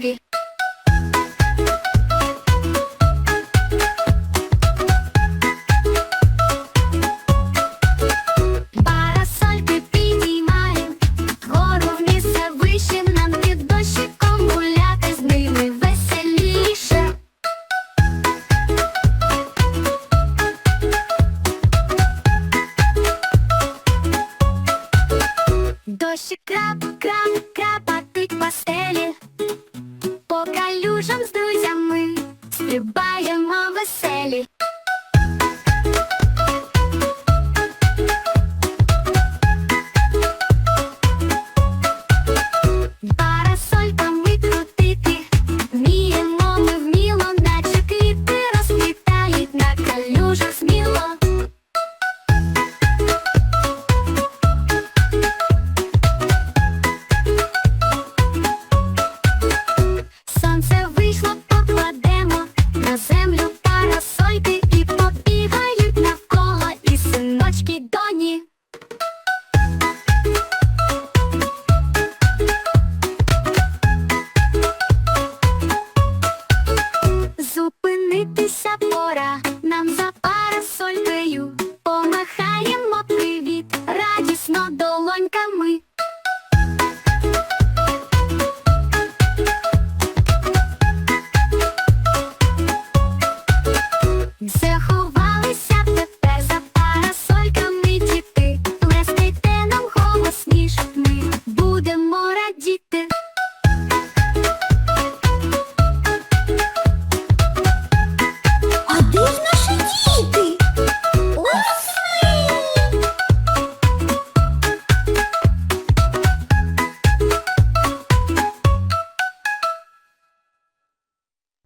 мові. Парасольки підіймаєм, гору в місце нам від дощиком гуляти з веселіше. Дощик крап, крап, крапатить по стелі будемо веселі. Парасольками крутити, вміємо ми вміло, наче квіти розквітають на калюжах сміло.